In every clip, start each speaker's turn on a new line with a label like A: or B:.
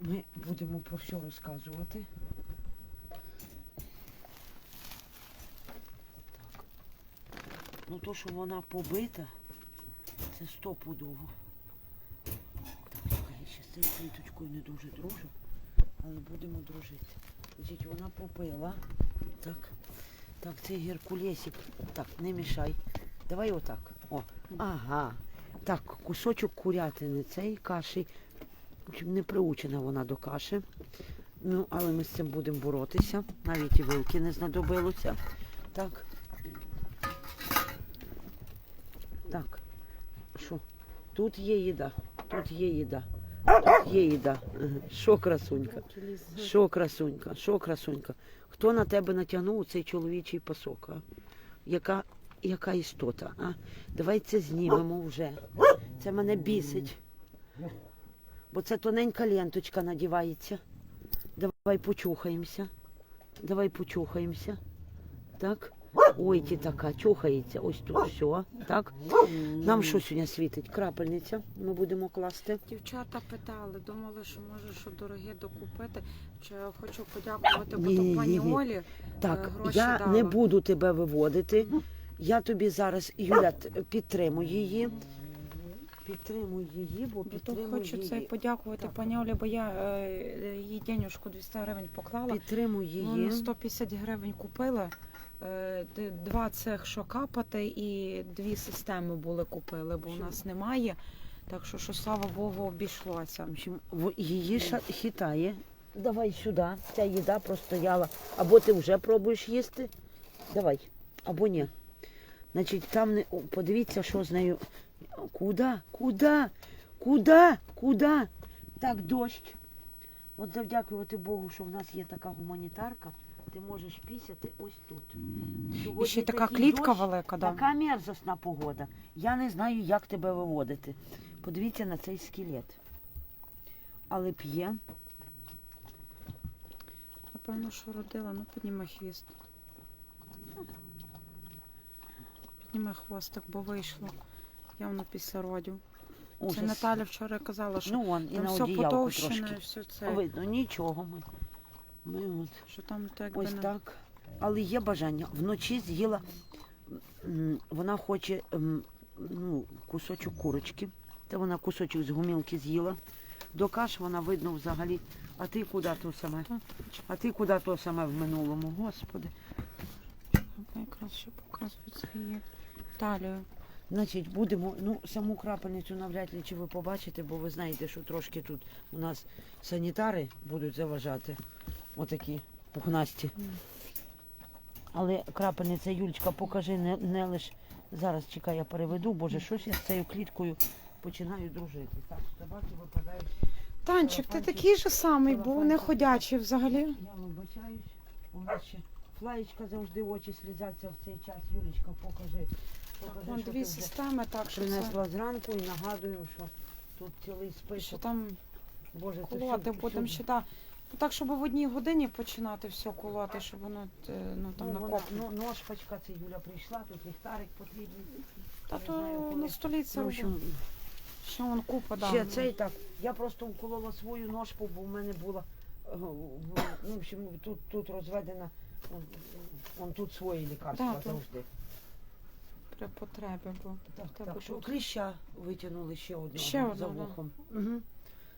A: Ми будемо про все розказувати. Так. Ну то, що вона побита, це стопудово. Так, я ще з цією квіточкою не дуже дружу, але будемо дружити. Значить, вона попила. Так. Так, це геркулесик. Так, не мішай. Давай отак. О. Ага. Так, кусочок курятини цієї каші. В общем, не приучена вона до каші. Ну, але ми з цим будемо боротися. Навіть і вилки не знадобилося. Так. Так. Що? Тут є їда. Тут є їда. Тут є їда. Що красунька? Що красунька? Що красунька? Хто на тебе натягнув цей чоловічий пасок? А? Яка, яка істота? А? Давай це знімемо вже. Це мене бісить. Бо це тоненька ленточка надівається. Давай почухаємося. Давай почухаємося. Так. Ой, ти така, чухається. Ось тут все. Так. Нам що сьогодні світить? Крапельниця. Ми будемо класти.
B: Дівчата питали, думали, що може що дороге докупити. Чи хочу подякувати, бо
A: Ні,
B: то пані
A: ні.
B: Олі.
A: Так,
B: Е, гроші
A: я
B: дала.
A: не буду тебе виводити. Я тобі зараз, Юля, підтримую її. Підтримуй її, бо підтримуй
B: хочу це подякувати
A: Так.
B: пані Олі, бо я е, їй денюжку 200 гривень поклала.
A: Підтримуй
B: Ну,
A: її.
B: на 150 гривень купила. Е, Два цех, що капати, і дві системи були купили, бо у нас немає. Так що, що слава Богу, обійшлося.
A: В общем, в- її ша- хитає. Давай сюди. Ця їда простояла. Або ти вже пробуєш їсти. Давай. Або ні. Значить, там не. Подивіться, що з нею. Куда? Куда? Куда? Куда? Так, дощ. От завдякувати Богу, що в нас є така гуманітарка. Ти можеш пісяти ось тут.
B: І
A: Сьогодні
B: ще така клітка
A: дощ,
B: велика, да.
A: Така мерзосна погода. Я не знаю, як тебе виводити. Подивіться на цей скелет. Але п'є.
B: Напевно, що родила, ну підніми хвіст. Підніми хвостик, бо вийшло. Явно після родів. Це Наталя вчора казала, що
A: Ну вон, і
B: там
A: на
B: все потовщене, все це.
A: Видно, нічого ми. Ми от
B: Що там якби
A: ось
B: не...
A: так. Але є бажання. Вночі з'їла. Вона хоче ну, кусочок курочки. Це вона кусочок з гумілки з'їла. До каш вона видно взагалі. А ти куди то саме? А ти куди то саме в минулому? Господи.
B: Якраз ще показують свої талію.
A: Значить, будемо, ну, саму крапельницю навряд ли чи ви побачите, бо ви знаєте, що трошки тут у нас санітари будуть заважати. Отакі пухнасті. Але крапельниця, Юлечка, покажи, не, не лиш зараз чекай, я переведу, боже, щось я з цією кліткою починаю дружити. Так, собаки випадають.
B: Танчик, ти
A: Телефончик.
B: такий же самий був, не ходячий взагалі.
A: Я вибачаюсь. У нас ще флаєчка завжди очі слізаться в цей час. Юлечка, покажи.
B: Вон дві системи, так що це.
A: принесла зранку і нагадую, що тут цілий
B: Що
A: список.
B: там
A: Боже, це
B: колоти
A: щоб-
B: будемо
A: щоб-
B: ще да. Ну, так, щоб в одній годині починати все колоти, щоб воно е, ну там
A: Ну, вона,
B: накоплено.
A: ну, ножпачка, це Юля прийшла, тут ліхтарик потрібний.
B: Та
A: не
B: то
A: знаю, коли.
B: на столі це
A: Ну, в
B: робить.
A: общем,
B: Ще вон купа, да.
A: ще цей так. Я просто уколола свою ножку, бо в мене була е, в- ну, в общем, тут, тут розведена, он, тут свої лікарства
B: Да, тут.
A: завжди.
B: При потребі, бо
A: Так,
B: тебе
A: так що кліща витягнули ще одного
B: Ще
A: за
B: одного, да.
A: вухом. Угу.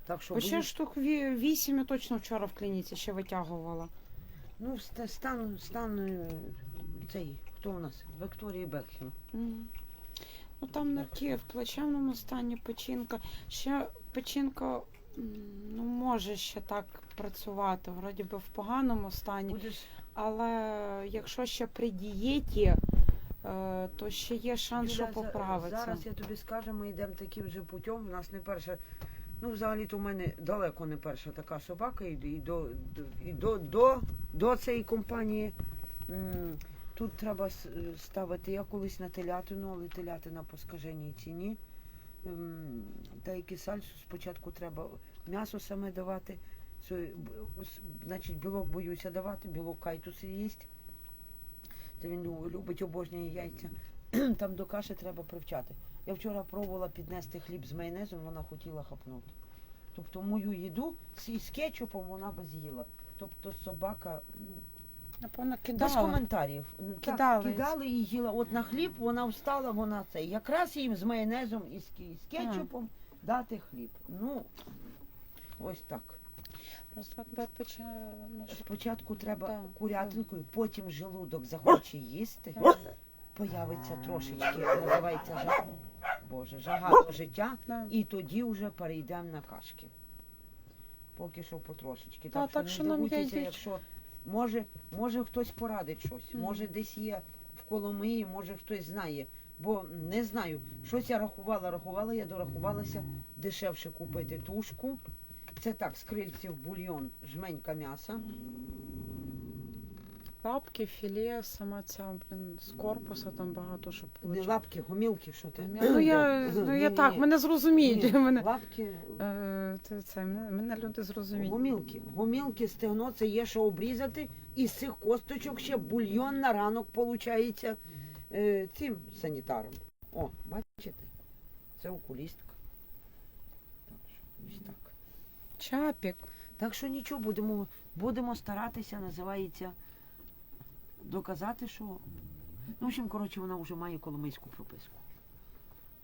A: Так що
B: Бо ще штук ві- вісім я точно вчора в клініці ще витягувала.
A: ну, ста- стан, стан е, цей, хто у нас? Вікторії Бекхем.
B: Мгм. Ну там нирки в плачевному стані печінка. Ще печінка м, ну, може ще так працювати, вроді би в поганому стані.
A: Будеш
B: Але якщо ще при дієті, то ще є шанс, що
A: Юля, за-
B: поправиться.
A: Зараз я тобі скажу, ми йдемо таким же путем. У нас не перша, ну взагалі-то у мене далеко не перша така собака, і, і, до, до, і до, до, до цієї компанії. М, Тут треба с- ставити, я колись на телятину, але телятина по скаженій ціні. М, Та і кисаль спочатку треба м'ясо саме давати. Це, б- с- значить, білок боюся давати, білок кайтус їсть. Це він любить обожнює яйця. Там до каші треба привчати. Я вчора пробувала піднести хліб з майонезом, вона хотіла хапнути. Тобто мою їду з кетчупом вона би з'їла. Тобто собака ну,
B: Напевно,
A: без
B: кидала.
A: коментарів. Так,
B: Кидали.
A: кидали і їла. От на хліб вона встала, вона це. Якраз їм з майонезом і з кетчупом дати хліб. Ну, ось так.
B: Просто
A: Спочатку треба
B: Так,
A: курятинкою, потім желудок захоче їсти. Появиться трошечки, називається жага. Боже, жага до життя.
B: Да.
A: І тоді вже перейдемо на кашки. Поки що потрошечки.
B: Та,
A: так що
B: так
A: не
B: що нам
A: дивуйтеся, якщо може, може хтось порадить щось,
B: Мгм.
A: може десь є в Коломиї, може хтось знає. Бо не знаю, щось я рахувала, рахувала, я дорахувалася дешевше купити тушку. Це так, з крильців бульйон, жменька м'яса.
B: Лапки, філе, сама ця, блін, з корпуса там багато що
A: Не лапки, гомілки, що ти?
B: Ну я, ну, я так, мене зрозуміють.
A: Ні,
B: Мене,
A: Лапки,
B: е, це, це, мене, мене люди зрозуміють.
A: Гомілки. Гомілки, стегно це є що обрізати. І з цих косточок ще бульйон на ранок виходить е, цим санітаром. О, бачите? Це окулістка. Так що, ось так.
B: Чапік.
A: Так що нічого, будемо, будемо старатися, називається, доказати, що. Ну, в общем, коротше, вона вже має коломийську прописку.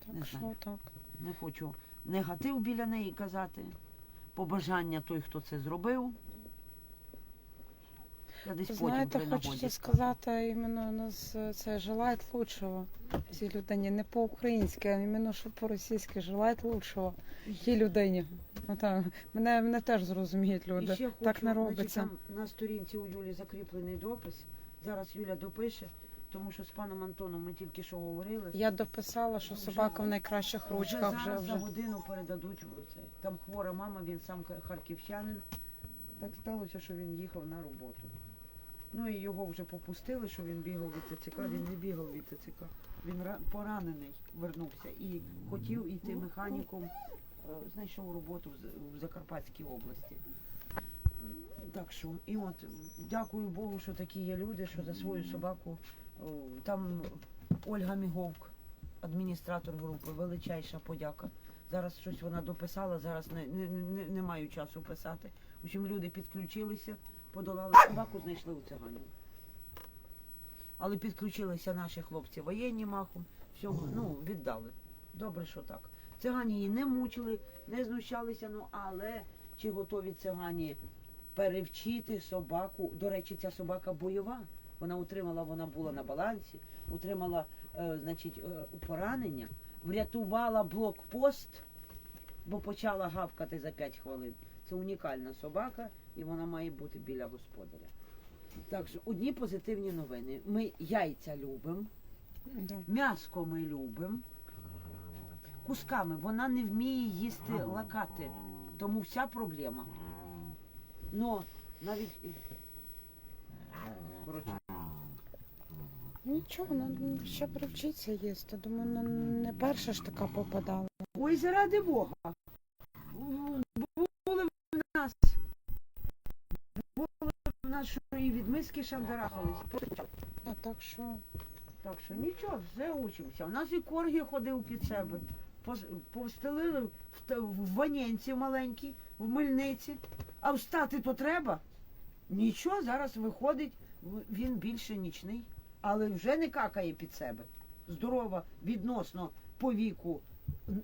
A: Не
B: Так що
A: знаю.
B: так.
A: Не хочу негатив біля неї казати. Побажання той, хто це зробив. Я десь потім
B: Знаєте,
A: при
B: хочеться сказати, іменно нас це желають лучшого цій людині. Не по-українськи, а іменно що по-російськи желають лучшого тій людині. Ну, так, мене, мене теж зрозуміють
A: І
B: люди.
A: ще
B: так
A: хочу,
B: не
A: значить, там на сторінці у Юлі закріплений допис. Зараз Юля допише, тому що з паном Антоном ми тільки що говорили.
B: Я дописала, що собака в найкращих ручках вже
A: зараз за
B: вже.
A: годину передадуть це. Там хвора мама, він сам ха- харківчанин. Так сталося, що він їхав на роботу. Ну і його вже попустили, що він бігав від ТЦК. Він не бігав від ТЦК. Він поранений вернувся і хотів іти механіком. е, Знайшов роботу в Закарпатській області. Так що, і от дякую Богу, що такі є люди, що за свою собаку там Ольга Міговк, адміністратор групи, величайша подяка. Зараз щось вона дописала, зараз не, не, не, не маю часу писати. В люди підключилися, подолали собаку, знайшли у циганів. Але підключилися наші хлопці воєнні махом, все, ну, віддали. Добре, що так. Цигані її не мучили, не знущалися, ну але чи готові цигані перевчити собаку? До речі, ця собака бойова. Вона отримала, вона була на балансі, отримала е, значить, е, поранення, врятувала блокпост, бо почала гавкати за 5 хвилин. Це унікальна собака, і вона має бути біля господаря. Так що одні позитивні новини. Ми яйця любимо, м'яско ми любимо. Кусками вона не вміє їсти лакати. Тому вся проблема. Но навіть. Коротше,
B: Нічого, ну, ще привчиться їсти. Думаю, ну, не перша ж така попадала.
A: Ой, заради Бога. Були в нас. Були в нас, що і від миски шандарахались.
B: А так що
A: Так що нічого, все учимося. У нас і коргі ходив під себе. Повстелили в, в ваненці маленькій, в мильниці. А встати то треба. Нічого, зараз виходить, він більше нічний, але вже не какає під себе. Здорова, відносно по віку,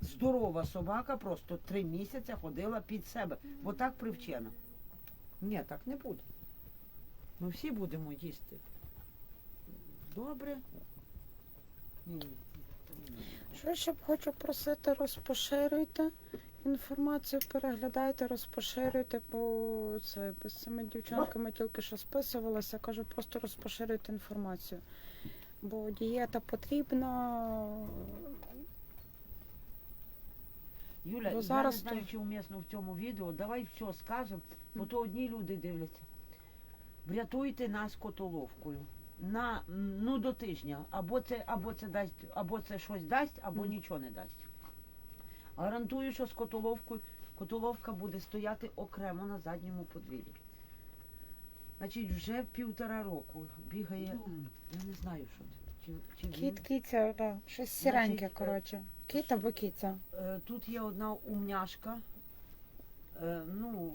A: здорова собака просто три місяці ходила під себе. Бо так привчена. Ні, так не буде. Ми всі будемо їсти. Добре.
B: Що ще б хочу просити, розпоширюйте інформацію, переглядайте, розпоширюйте, бо це з цими дівчонками тільки що списувалася. Кажу, просто розпоширюйте інформацію. Бо дієта потрібна.
A: Юля,
B: Бо
A: я не знаю, чи умісно в цьому відео. Давай все скажемо, бо то одні люди дивляться. Врятуйте нас котоловкою. На ну до тижня. Або це, або це дасть, або це щось дасть, або нічого не дасть. Гарантую, що з котоловкою котоловка буде стояти окремо на задньому подвір'ї. Значить, вже півтора року бігає. Я не знаю, що це. Чи, чи він.
B: Кіт, кіця, да. щось сіреньке,
A: е,
B: коротше. Кіт або кіця.
A: Е, Тут є одна умняшка. Е, ну,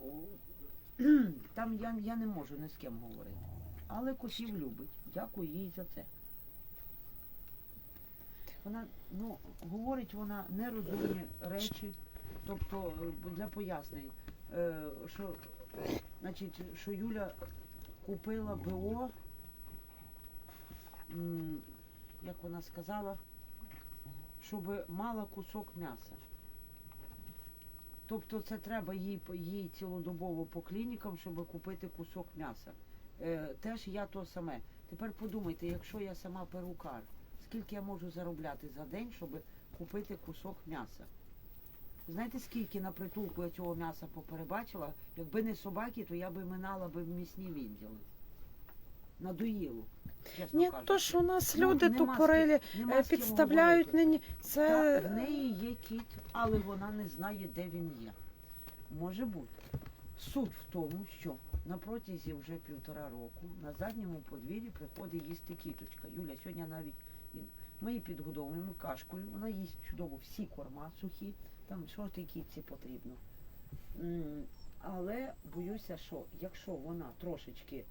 A: там я, я не можу ні з ким говорити. Але котів любить. Дякую їй за це. Вона, ну, говорить вона нерозумні речі, тобто е, для пояснень, е, що, значить, що Юля купила БО, як вона сказала, щоб мала кусок м'яса. Тобто це треба їй, їй цілодобово по клінікам, щоб купити кусок м'яса. Е, теж я то саме. Тепер подумайте, якщо я сама перукар, скільки я можу заробляти за день, щоб купити кусок м'яса? Знаєте, скільки на притулку я цього м'яса поперебачила? Якби не собаки, то я би минала би в м'ясні відділи. Надоїло. Чесно
B: Ні,
A: кажучи.
B: то що у нас
A: Ну,
B: люди
A: нема з
B: тупорилі
A: нема
B: е,
A: з ким
B: підставляють
A: говорити.
B: нині. Це
A: в неї є кіт, але вона не знає, де він є. Може бути. Суть в тому, що на протязі вже півтора року на задньому подвір'ї приходить їсти кіточка. Юля сьогодні навіть він. Ми її підгодовуємо кашкою, вона їсть чудово всі корма сухі, там що тій кітці потрібно. М, Але боюся, що якщо вона трошечки,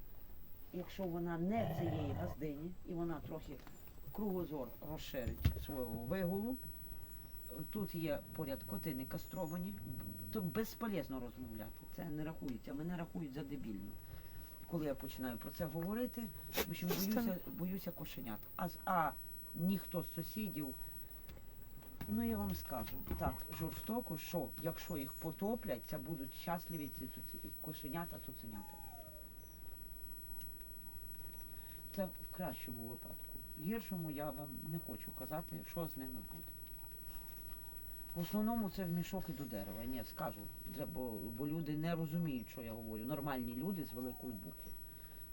A: якщо вона не в цієї газдині, і вона трохи кругозор розширить свого вигулу. Тут є поряд котини кастровані. То безполезно розмовляти. Це не рахується. Мене рахують за дебільну. Коли я починаю про це говорити, в общем, боюся, боюся кошенят. А, а ніхто з сусідів, ну я вам скажу, так жорстоко, що якщо їх потоплять, це будуть щасливі ці кошенята, цуценята. Це в кращому випадку. В гіршому я вам не хочу казати, що з ними буде. В основному це в мішок і до дерева. Ні, скажу. Бо, бо люди не розуміють, що я говорю. Нормальні люди з великої букви.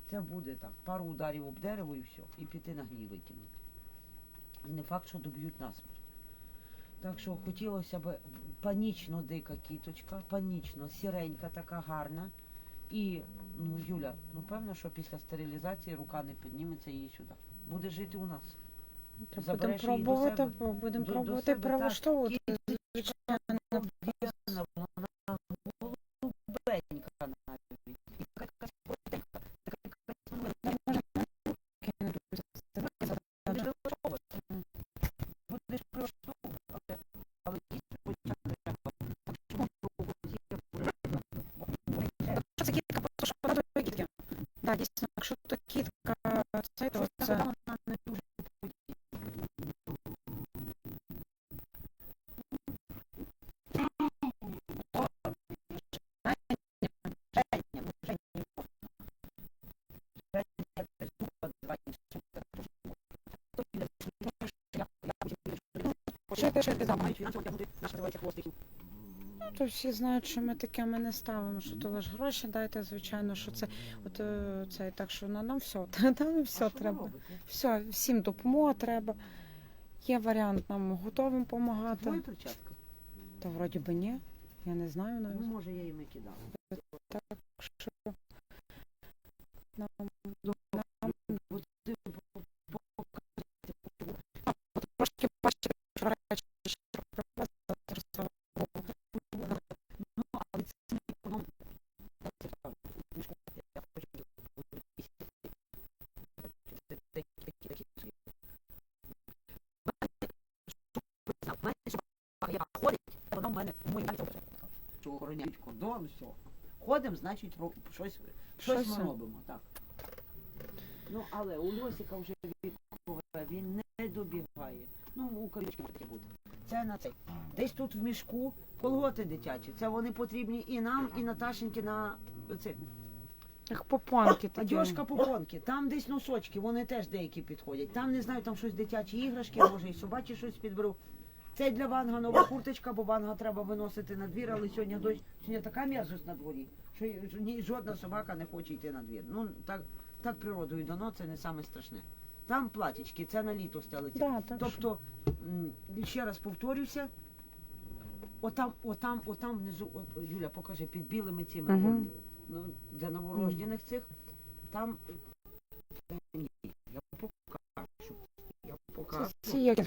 A: Це буде так, пару ударів об дерево і все. І піти на гній викинути. І не факт, що доб'ють насмерть. Так що хотілося б панічно дика кіточка, панічно, сіренька така гарна. І, ну, Юля, ну певно, що після стерилізації рука не підніметься її сюди. Буде жити у нас.
B: Та будемо пробувати, будемо пробувати прилаштовувати.
A: Кіточка об'єднана, вона голубенька навіть. І така якась коротенька, така якась прилаштовувати. Будеш прилаштовувати, але дійсно почати треба. Чому
B: Це кітка, просто що вона до кітки. Так, дійсно, якщо то кітка, це то це.
A: вона не дуже
B: Що ти ще підемо? То всі знають, що ми таке ми не ставимо, що то лише гроші дайте, звичайно, що це от е, це так, що на нам все, нам все треба. Все, всім допомога треба. Є варіант нам готовим
A: Твоя
B: допомагати.
A: перчатка?
B: Та вроді би ні. Я не знаю
A: Ну,
B: навіть.
A: може, я їм і кидала.
B: Так що нам,
A: От ти
B: трошки бачите, вчора речі, що привезли, розставили.
A: Ну, але це не економ. Це правда. Мішку я хочу їсти. Це такі- такі- такі собі. В мене собака, яка ходить, вона в мене в моїй. Що охороняють кордон, все. Ходимо, значить, ро- щось, щось ми робимо, так. Ну, але у Льосика вже вікове, він не добігає. Ну, у кавічки таке буде. Це на цей. Десь тут в мішку колготи дитячі. Це вони потрібні і нам, і Наташеньки на це.
B: Як попонки такі.
A: Одежка попонки. Там десь носочки, вони теж деякі підходять. Там не знаю, там щось дитячі іграшки, може і собачі щось підберу. Це для Ванга нова курточка, бо Ванга треба виносити на двір, але сьогодні дощ, сьогодні така мерзость на дворі, що ні, жодна собака не хоче йти на двір. Ну так, так природою дано, це не саме страшне. Там платічки, це на літо стелиться.
B: Да, так що.
A: Тобто, ще раз повторюся, отам, отам, отам внизу, о, Юля, покажи, під білими цими от, ну, для новорождених цих, там е, ні, я покажу. Я покажу.
B: Ці які